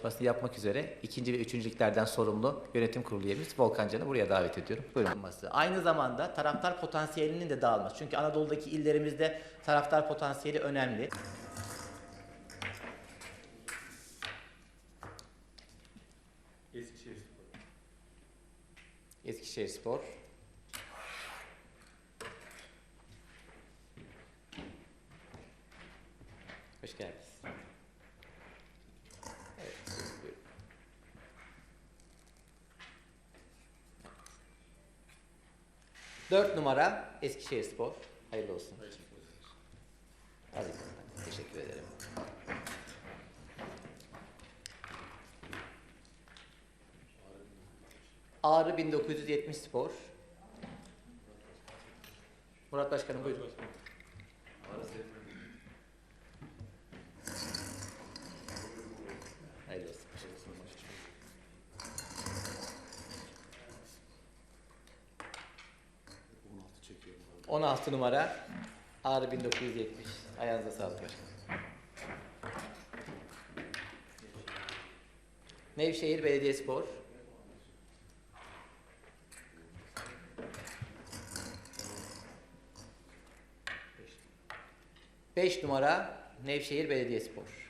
çalışmasını yapmak üzere ikinci ve üçüncü liglerden sorumlu yönetim kurulu üyemiz Volkan Can'ı buraya davet ediyorum. Buyurun. Aynı zamanda taraftar potansiyelinin de dağılması. Çünkü Anadolu'daki illerimizde taraftar potansiyeli önemli. Eskişehir Spor. Eskişehir Spor. Hoş geldiniz. 4 numara Eskişehir Spor. Hayırlı olsun. Aziz, teşekkür ederim. Ağrı 1970 Spor. Murat Başkanım buyurun. Ağrı 16 numara Ağrı 1970. Ayağınıza sağlık başkanım. Nevşehir Belediyespor. Beş numara Nevşehir Belediyespor.